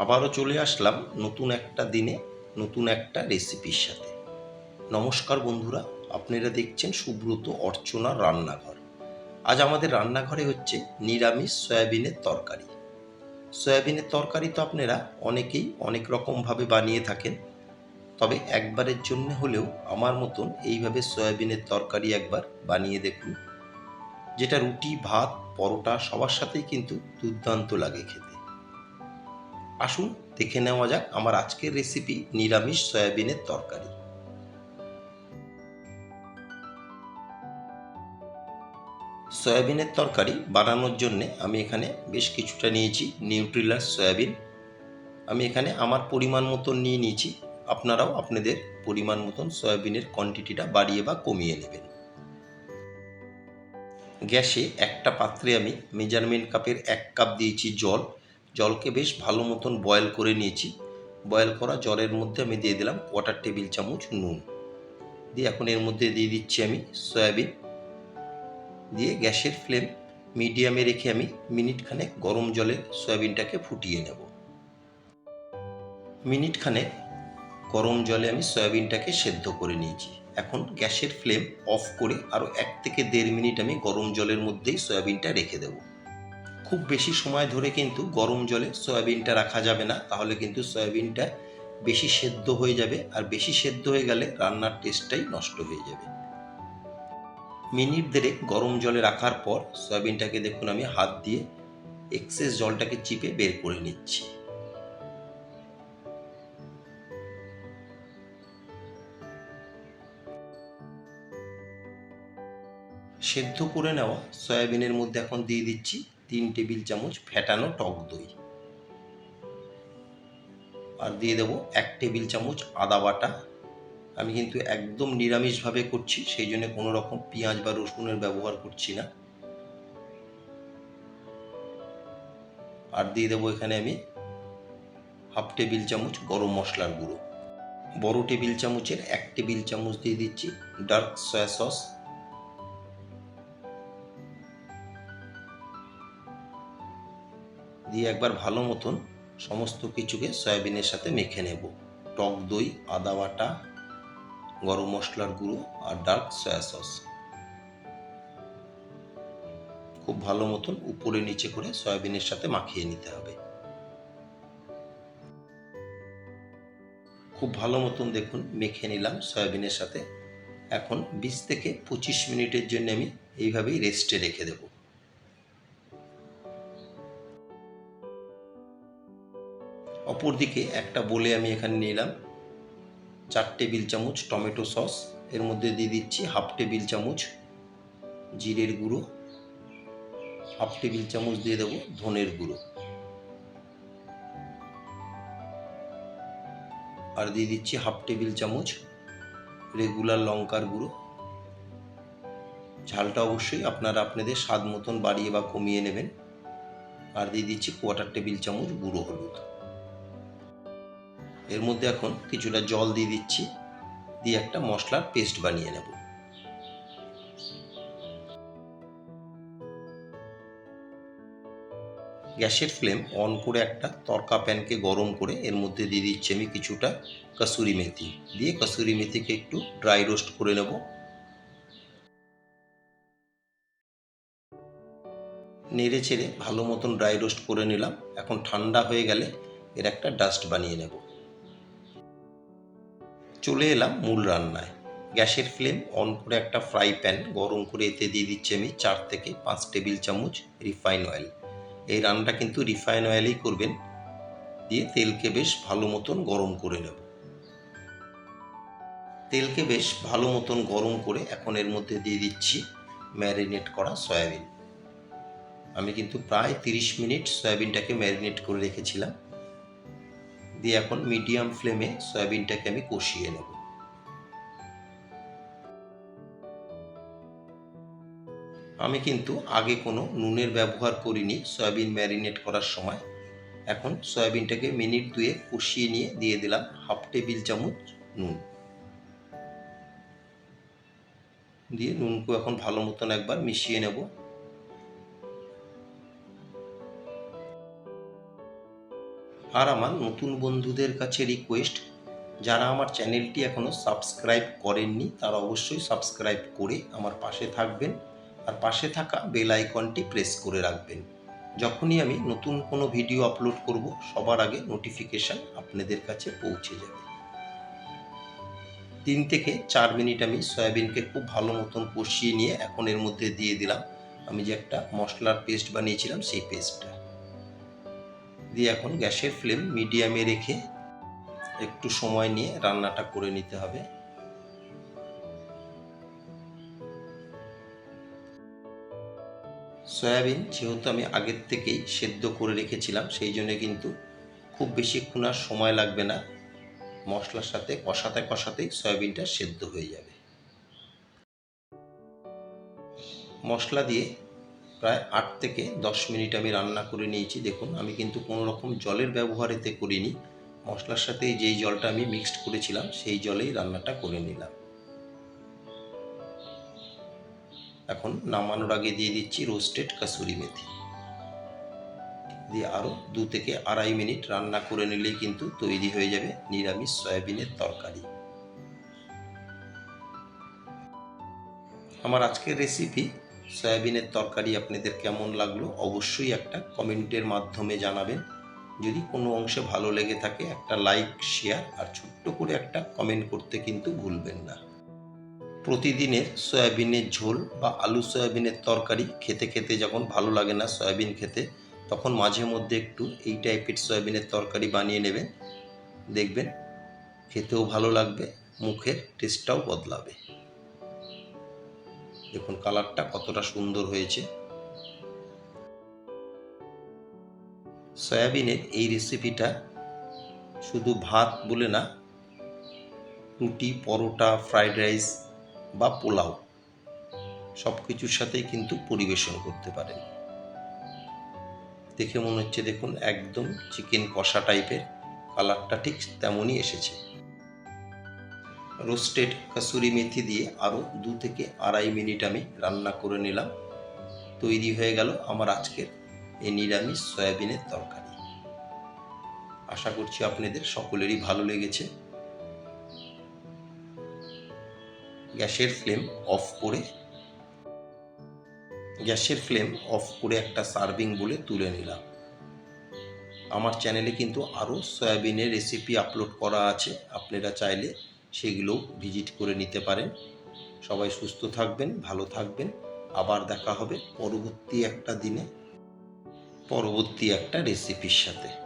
আবারও চলে আসলাম নতুন একটা দিনে, নতুন একটা রেসিপির সাথে। নমস্কার বন্ধুরা, আপনারা দেখছেন সুব্রত অর্চনার রান্নাঘর। আজ আমাদের রান্নাঘরে হচ্ছে নিরামিষ সয়াবিনের তরকারি। সয়াবিনের তরকারি তো আপনারা অনেকেই অনেক রকমভাবে বানিয়ে থাকেন, তবে একবারের জন্য হলেও আমার মতন এইভাবে সয়াবিনের তরকারি একবার বানিয়ে দেখুন। যেটা রুটি, ভাত, পরোটা সবার সাথেই কিন্তু দুর্দান্ত লাগে খেতে। আসুন দেখে নেওয়া যাক আমার আজকের রেসিপি নিরামিষ সয়াবিনের তরকারি। সয়াবিনের তরকারি বানানোর জন্যে আমি এখানে বেশ কিছুটা নিয়েছি নিউট্রিলাস সয়াবিন। আমি এখানে আমার পরিমাণ মতন নিয়ে নিয়েছি, আপনারাও আপনাদের পরিমাণ মতন সয়াবিনের কোয়ান্টিটিটা বাড়িয়ে বা কমিয়ে নেবেন। গ্যাসে একটা পাত্রে আমি মেজারমেন্ট কাপের এক কাপ দিয়েছি জল। জলকে বেশ ভালো মতন বয়েল করে নিয়েছি। বয়েল করা জলের মধ্যে আমি দিয়ে দিলাম কোয়ার্টার টেবিল চামচ নুন। দিয়ে এখন এর মধ্যে দিয়ে দিচ্ছি আমি সয়াবিন দিয়ে গ্যাসের ফ্লেম মিডিয়ামে রেখে আমি মিনিট খানেক গরম জলে সয়াবিনটাকে ফুটিয়ে নেব। মিনিট খানেক গরম জলে আমি সয়াবিনটাকে সেদ্ধ করে নিয়েছি। এখন গ্যাসের ফ্লেম অফ করে আরও এক থেকে দেড় মিনিট আমি গরম জলের মধ্যেই সয়াবিনটা রেখে দেব। খুব বেশি সময় ধরে কিন্তু গরম জলে সয়াবিনটা রাখা যাবে না। তাহলে কিন্তু সয়াবিনটা বেশি সেদ্ধ হয়ে যাবে আর বেশি সেদ্ধ হয়ে গেলে রান্নার টেস্টটাই নষ্ট হয়ে যাবে। মিনিট দেড়েক গরম জলে রাখার পর সয়াবিনটাকে দেখুন আমি হাত দিয়ে এক্সেস জলটাকে চিপে বের করে নিচ্ছি। সেদ্ধ করে নেওয়া সয়াবিনের মধ্যে এখন দিয়ে দিচ্ছি তিন টেবিল চামচ ফ্যাটানো টক দই। আর দিয়ে দেবো এক টেবিল চামচ আদা বাটা। আমি কিন্তু একদম নিরামিষভাবে করছি, সেই জন্য কোনো রকম পেঁয়াজ বা রসুনের ব্যবহার করছি না। আর দিয়ে দেবো এখানে আমি হাফ টেবিল চামচ গরম মশলার গুঁড়ো। বড় টেবিল চামচের এক টেবিল চামচ দিয়ে দিচ্ছি ডার্ক সয়া সস। দিয়ে একবার ভালো মতন সমস্ত কিছুকে সয়াবিনের সাথে মেখে নেব। টক দই, আদা বাটা, গরম মশলার গুঁড়ো আর ডার্ক সয়া সস। খুব ভালো মতন উপরে নিচে করে সয়াবিনের সাথে মাখিয়ে নিতে হবে। খুব ভালো মতন দেখুন, মেখে নিলাম সয়াবিনের সাথে। এখন বিশ থেকে পঁচিশ মিনিটের জন্য আমি এইভাবেই রেস্টে রেখে দেবো। অপরদিকে একটা বলে আমি এখানে নিলাম চার টেবিল চামচ টমেটো সস, এর মধ্যে দিয়ে দিচ্ছি হাফ টেবিল চামচ জিরের গুঁড়ো, হাফ টেবিল চামচ দিয়ে দেবো ধনের গুঁড়ো। আর দিয়ে দিচ্ছি হাফ টেবিল চামচ রেগুলার লঙ্কার গুঁড়ো। ঝালটা অবশ্যই আপনারা আপনাদের স্বাদ মতন বাড়িয়ে বা কমিয়ে নেবেন। আর দিয়ে দিচ্ছি কোয়ার্টার টেবিল চামচ গুঁড়ো হলুদ। এর মধ্যে এখন কিছুটা জল দিয়ে দিচ্ছি, দিয়ে একটা মশলার পেস্ট বানিয়ে নেব। গ্যাসের ফ্লেম অন করে একটা তরকা প্যানকে গরম করে এর মধ্যে দিয়ে দিচ্ছি আমি কিছুটা কসুরি মেথি। দিয়ে কসুরি মেথিকে একটু ড্রাই রোস্ট করে নেব। নেড়ে চেড়ে ভালো মতন ড্রাই রোস্ট করে নিলাম। এখন ঠান্ডা হয়ে গেলে এর একটা ডাস্ট বানিয়ে নেব। চলে এলাম মূল রান্নায়। গ্যাসের ফ্লেম অন করে একটা ফ্রাই প্যান গরম করে এতে দিয়ে দিচ্ছি আমি চার থেকে পাঁচ টেবিল চামচ রিফাইন অয়েল। এই রান্নাটা কিন্তু রিফাইন অয়েলেই করবেন। দিয়ে তেলকে বেশ ভালো মতন গরম করে নেব। তেলকে বেশ ভালো মতন গরম করে এখন এর মধ্যে দিয়ে দিচ্ছি ম্যারিনেট করা সয়াবিন। আমি কিন্তু প্রায় তিরিশ মিনিট সয়াবিনটাকে ম্যারিনেট করে রেখেছিলাম। দিয়ে এখন মিডিয়াম ফ্লেমে সয়াবিনটাকে আমি কষিয়ে নেব। আমি কিন্তু আগে কোনো নুনের ব্যবহার করিনি সয়াবিন ম্যারিনেট করার সময়। এখন সয়াবিনটাকে মিনিট দুয়ে কষিয়ে নিয়ে দিয়ে দিলাম হাফ টেবিল চামচ নুন। দিয়ে নুনকে এখন ভালো মতন একবার মিশিয়ে নেব। আর আমার নতুন বন্ধুদের কাছে রিকোয়েস্ট যারা আমার চ্যানেলটি এখনও সাবস্ক্রাইব করেননি, তারা অবশ্যই সাবস্ক্রাইব করে আমার পাশে থাকবেন আর পাশে থাকা বেল আইকনটি প্রেস করে রাখবেন। যখনই আমি নতুন কোনো ভিডিও আপলোড করব, সবার আগে নোটিফিকেশান আপনাদের কাছে পৌঁছে যাবে। তিন থেকে চার মিনিট আমি সয়াবিনকে খুব ভালো মতন কষিয়ে নিয়ে এখন এর মধ্যে দিয়ে দিলাম। আমি যে একটা মশলার পেস্ট বানিয়েছিলাম, সেই পেস্টটা দিয়ে এখন গ্যাসের ফ্লেম মিডিয়ামে রেখে একটু সময় নিয়ে রান্নাটা করে নিতে হবে। সয়াবিন যেহেতু আমি আগের থেকেই সেদ্ধ করে রেখেছিলাম, সেই জন্য কিন্তু খুব বেশিক্ষণ আর সময় লাগবে না। মশলার সাথে কষাতে কষাতেই সয়াবিনটা সেদ্ধ হয়ে যাবে। মশলা দিয়ে প্রায় আট থেকে দশ মিনিট আমি রান্না করে নিয়েছি। দেখুন, আমি কিন্তু কোনো রকম জলের ব্যবহার এতে করিনি। মশলার সাথে যেই জলটা আমি মিক্সড করেছিলাম, সেই জলেই রান্নাটা করে নিলাম। এখন নামানোর আগে দিয়ে দিচ্ছি রোস্টেড কাসুরি মেথি। দিয়ে আরও দু থেকে আড়াই মিনিট রান্না করে নিলেই কিন্তু তৈরি হয়ে যাবে নিরামিষ সয়াবিনের তরকারি। আমার আজকের রেসিপি সয়াবিনের তরকারি আপনাদের কেমন লাগল অবশ্যই একটা কমেন্টের মাধ্যমে জানাবেন। যদি কোনো অংশে ভালো লেগে থাকে, একটা লাইক, শেয়ার আর ছোট্ট করে একটা কমেন্ট করতে কিন্তু ভুলবেন না। প্রতিদিনের সয়াবিনের ঝোল বা আলু সয়াবিনের তরকারি খেতে খেতে যখন ভালো লাগে না সয়াবিন খেতে, তখন মাঝে মধ্যে একটু এই টাইপের সয়াবিনের তরকারি বানিয়ে নেবেন। দেখবেন খেতেও ভালো লাগবে, মুখের টেস্টটাও বদলাবে। দেখুন কালারটা কতটা সুন্দর হয়েছে। সয়াবিনের এই রেসিপিটা শুধু ভাত বলে না, রুটি, পরোটা, ফ্রাইড রাইস বা পোলাও সব কিছুর সাথেই কিন্তু পরিবেশন করতে পারেন। দেখে মনে হচ্ছে দেখুন একদম চিকেন কষা টাইপের কালারটা ঠিক তেমনই এসেছে। রোস্টেড কাসুরি মেথি দিয়ে আরও দু থেকে আড়াই মিনিট আমি রান্না করে নিলাম। তৈরি হয়ে গেল আমার আজকের এই নিরামিষ সয়াবিনের তরকারি। আশা করছি আপনাদের সকলেরই ভালো লেগেছে। গ্যাসের ফ্লেম অফ করে গ্যাসের ফ্লেম অফ করে একটা সার্ভিং বলে তুলে নিলাম। আমার চ্যানেলে কিন্তু আরও সয়াবিনের রেসিপি আপলোড করা আছে। আপনারা চাইলে সেগুলোও ভিজিট করে নিতে পারেন। সবাই সুস্থ থাকবেন, ভালো থাকবেন। আবার দেখা হবে পরবর্তী একটা দিনে, পরবর্তী একটা রেসিপির সাথে।